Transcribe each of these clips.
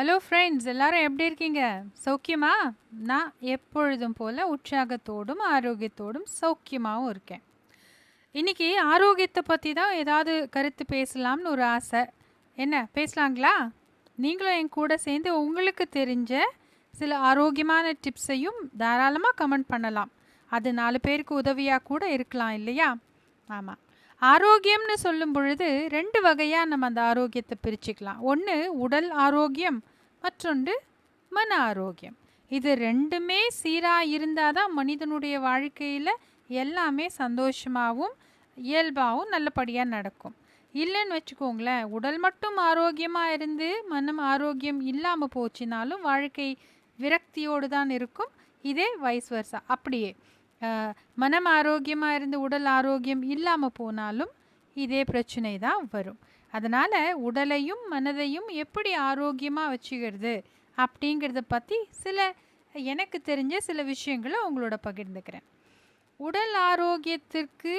Hello friends எல்லாரும் எப்படி இருக்கீங்க? சௌக்கியமா? நான் எப்பொழுதும் போல் உற்சாகத்தோடும் ஆரோக்கியத்தோடும் சௌக்கியமாகவும் இருக்கேன். இன்றைக்கி ஆரோக்கியத்தை பற்றி தான் ஏதாவது கருத்து பேசலாம்னு ஒரு ஆசை. என்ன பேசலாங்களா? நீங்களும் என் கூட சேர்ந்து உங்களுக்கு தெரிஞ்ச சில ஆரோக்கியமான டிப்ஸையும் தாராளமாக கமெண்ட் பண்ணலாம். அது நாலு பேருக்கு உதவியாக கூட இருக்கலாம் இல்லையா? ஆமாம் ஆரோக்கியம்னு சொல்லும் பொழுது ரெண்டு வகையாக நம்ம அந்த ஆரோக்கியத்தை பிரிச்சுக்கலாம். ஒன்று உடல் ஆரோக்கியம் மற்றொன்று மன ஆரோக்கியம். இது ரெண்டுமே சீராக இருந்தால் தான் மனிதனுடைய வாழ்க்கையில் எல்லாமே சந்தோஷமாகவும் இயல்பாகவும் நல்லபடியாக நடக்கும். இல்லைன்னு வச்சுக்கோங்களேன் உடல் மட்டும் ஆரோக்கியமாக இருந்து மனம் ஆரோக்கியம் இல்லாமல் போச்சுனாலும் வாழ்க்கை விரக்தியோடு தான் இருக்கும். இதே வயசு வருஷா அப்படியே. மனம் ஆரோக்கியமாக இருந்து உடல் ஆரோக்கியம் இல்லாமல் போனாலும் இதே பிரச்சனை தான் வரும். அதனால் உடலையும் மனதையும் எப்படி ஆரோக்கியமாக வச்சுக்கிறது அப்படிங்கிறத பற்றி சில எனக்கு தெரிஞ்ச சில விஷயங்களை உங்களோட பகிர்ந்துக்கிறேன். உடல் ஆரோக்கியத்திற்கு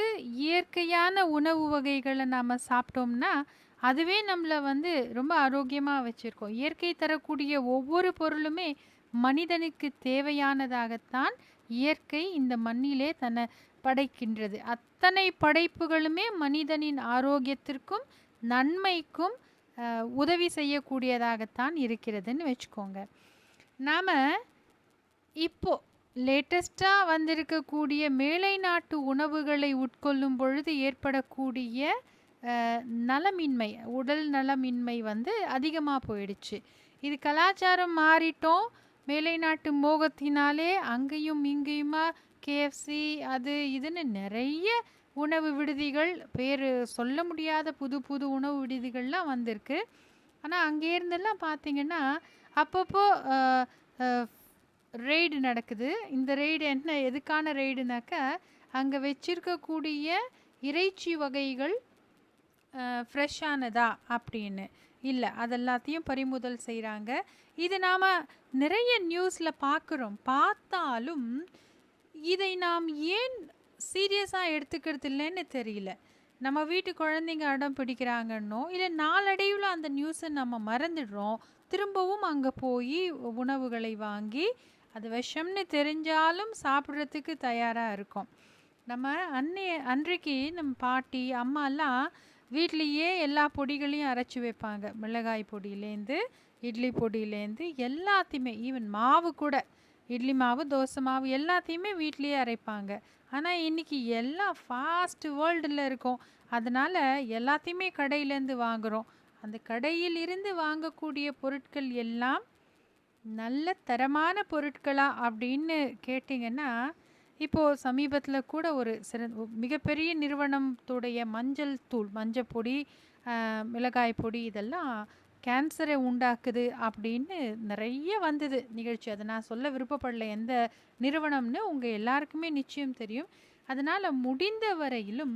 இயற்கையான உணவு வகைகளை நாம் சாப்பிட்டோம்னா அதுவே நம்மளை வந்து ரொம்ப ஆரோக்கியமாக வச்சுருக்கோம். இயற்கை தரக்கூடிய ஒவ்வொரு பொருளுமே மனிதனுக்கு தேவையானதாகத்தான் இயற்கை இந்த மண்ணிலே தன்னை படைக்கின்றது. அத்தனை படைப்புகளுமே மனிதனின் ஆரோக்கியத்திற்கும் நன்மைக்கும் அஹ், உதவி செய்யக்கூடியதாகத்தான் இருக்கிறதுன்னு வச்சுக்கோங்க. நாம் இப்போ லேட்டஸ்ட்டாக வந்திருக்கக்கூடிய மேலை நாட்டு உணவுகளை உட்கொள்ளும் பொழுது ஏற்படக்கூடிய நலமின்மை உடல் நலமின்மை வந்து அதிகமாக போயிடுச்சு. இது கலாச்சாரம் மாறிட்டோம் மேலை நாட்டு மோகத்தினாலே அங்கேயும் இங்கேயுமா கேஎஃப்சி அது இதுன்னு நிறைய உணவு விடுதிகள் பேர் சொல்ல முடியாத புது புது உணவு விடுதிகள்லாம் வந்திருக்கு. ஆனால் அங்கே இருந்தெல்லாம் பார்த்தீங்கன்னா அப்பப்போ ரெய்டு நடக்குது. இந்த ரெய்டு என்ன எதுக்கான ரெய்டுனாக்கா அங்கே வச்சிருக்கக்கூடிய இறைச்சி வகைகள் ஃப்ரெஷ்ஷானதா அப்படின்னு. இல்லை அதெல்லாத்தையும் பறிமுதல் செய்கிறாங்க இது நாம் நிறைய நியூஸில் பார்க்குறோம் பார்த்தாலும் இதை நாம் ஏன் சீரியஸாக எடுத்துக்கிறது இல்லைன்னு தெரியல. நம்ம வீட்டு குழந்தைங்க அடம் பிடிக்கிறாங்கன்னோ இல்லை நாளடைவில் அந்த நியூஸை நம்ம மறந்துடுறோம் திரும்பவும் அங்கே போய் உணவுகளை வாங்கி அது விஷம்னு தெரிஞ்சாலும் சாப்பிட்றதுக்கு தயாராக இருக்கும். நம்ம அன்னைய அன்றைக்கு நம்ம பாட்டி அம்மாலாம் வீட்லேயே எல்லா பொடிகளையும் அரைச்சி வைப்பாங்க. மிளகாய் பொடியிலேருந்து இட்லி பொடியிலேருந்து எல்லாத்தையுமே ஈவன் மாவு கூட இட்லி மாவு தோசை மாவு எல்லாத்தையுமே வீட்லேயே அரைப்பாங்க. ஆனால் இன்றைக்கி எல்லாம் ஃபாஸ்ட் வேர்ல்டில் இருக்கும். அதனால் எல்லாத்தையுமே கடையிலேருந்து வாங்குகிறோம் அந்த கடையில் இருந்து வாங்கக்கூடிய பொருட்கள் எல்லாம் நல்ல தரமான பொருட்களா அப்படின்னு கேட்டிங்கன்னா இப்போது சமீபத்தில் கூட ஒரு சிற மிகப்பெரிய நிறுவனத்துடைய மஞ்சள் தூள் மஞ்சள் பொடி மிளகாய் பொடி இதெல்லாம் கேன்சரை உண்டாக்குது அப்படின்னு நிறைய வந்தது நிகழ்ச்சி. அதை நான் சொல்ல விருப்பப்படல எந்த நிறுவனம்னு உங்கள் எல்லாருக்குமே நிச்சயம் தெரியும். அதனால் முடிந்த வரையிலும்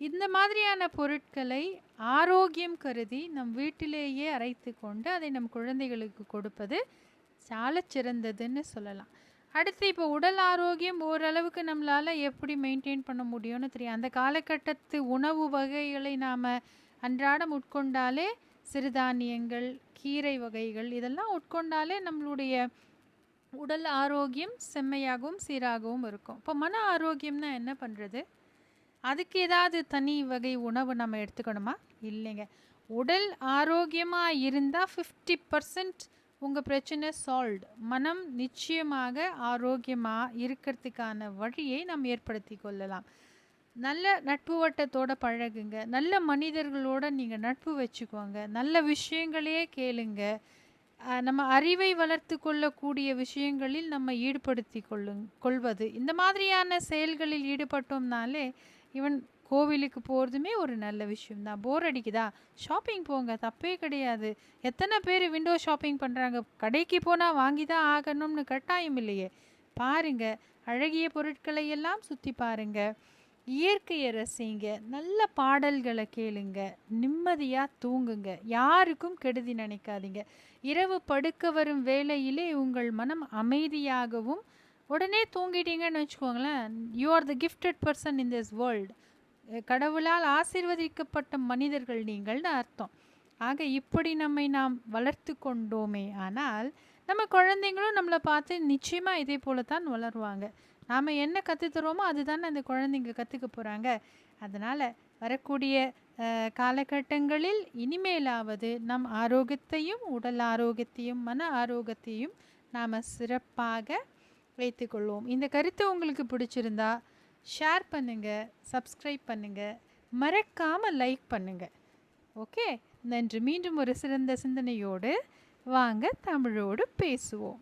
இந்த மாதிரியான பொருட்களை ஆரோக்கியம் கருதி நம் வீட்டிலேயே அரைத்து கொண்டு அதை நம் குழந்தைகளுக்கு கொடுப்பது சால சிறந்ததுன்னு சொல்லலாம். அடுத்து இப்போ உடல் ஆரோக்கியம் ஓரளவுக்கு நம்மளால் எப்படி மெயின்டைன் பண்ண முடியும்னு தெரியும். அந்த காலகட்டத்து உணவு வகைகளை நாம் அன்றாடம் உட்கொண்டாலே சிறுதானியங்கள் கீரை வகைகள் இதெல்லாம் உட்கொண்டாலே நம்மளுடைய உடல் ஆரோக்கியம் செம்மையாகவும் சீராகவும் இருக்கும். இப்போ மன ஆரோக்கியம்னா என்ன பண்ணுறது அதுக்கு ஏதாவது தனி வகை உணவு நம்ம எடுத்துக்கணுமா? இல்லைங்க. உடல் ஆரோக்கியமாக இருந்தால் ஃபிஃப்டி பர்சன்ட் உங்கள் பிரச்சனை சால்வ்டு மனம் நிச்சயமாக ஆரோக்கியமாக இருக்கிறதுக்கான வழியை நாம் ஏற்படுத்தி கொள்ளலாம். நல்ல நட்பு வட்டத்தோட பழகுங்க. நல்ல மனிதர்களோட நீங்கள் நட்பு வச்சுக்கோங்க. நல்ல விஷயங்களையே கேளுங்க. நம்ம அறிவை வளர்த்து கொள்ளக்கூடிய விஷயங்களில் நம்ம ஈடுபடுத்தி கொள்ளுங் கொள்வது. இந்த மாதிரியான செயல்களில் ஈடுபட்டோம்னாலே ஈவன் கோவிலுக்கு போகிறதுமே ஒரு நல்ல விஷயம் தான் போர் அடிக்குதா? ஷாப்பிங் போங்க. தப்பே கிடையாது. எத்தனை பேர் விண்டோ ஷாப்பிங் பண்ணுறாங்க கடைக்கு போனால் வாங்கி தான் ஆகணும்னு கட்டாயம் இல்லையே. பாருங்க. அழகிய பொருட்களை எல்லாம் சுற்றி பாருங்க. இயற்கையை ரசிங்க. நல்ல பாடல்களை கேளுங்க. நிம்மதியாக தூங்குங்க. யாருக்கும் கெடுதி நினைக்காதீங்க. இரவு படுக்க வரும் வேளையிலே உங்கள் மனம் அமைதியாகவும் உடனே தூங்கிட்டீங்கன்னு வச்சுக்கோங்களேன். You are the gifted person in this world கடவுளால் ஆசிர்வதிக்கப்பட்ட மனிதர்கள் நீங்கள்னு அர்த்தம். ஆக இப்படி நம்மை நாம் வளர்த்து கொண்டோமே ஆனால் நம்ம குழந்தைங்களும் நம்மளை பார்த்து நிச்சயமாக இதே போல தான் வளருவாங்க. நாம் என்ன கற்றுத்தரோமோ அதுதானே அந்த குழந்தைங்க கற்றுக்க போகிறாங்க அதனால் வரக்கூடிய காலகட்டங்களில் இனிமேலாவது நம் ஆரோக்கியத்தையும் உடல் ஆரோக்கியத்தையும் மன ஆரோக்கியத்தையும் நாம் சிறப்பாக வைத்துக்கொள்வோம் இந்த கருத்து உங்களுக்கு பிடிச்சிருந்தா ஷேர் பண்ணுங்கள் சப்ஸ்கிரைப் பண்ணுங்கள் மறக்காமல் லைக் பண்ணுங்கள் ஓகே நன்று. மீண்டும் ஒரு சிறந்த சிந்தனையோடு வாங்க தமிழோடு பேசுவோம்.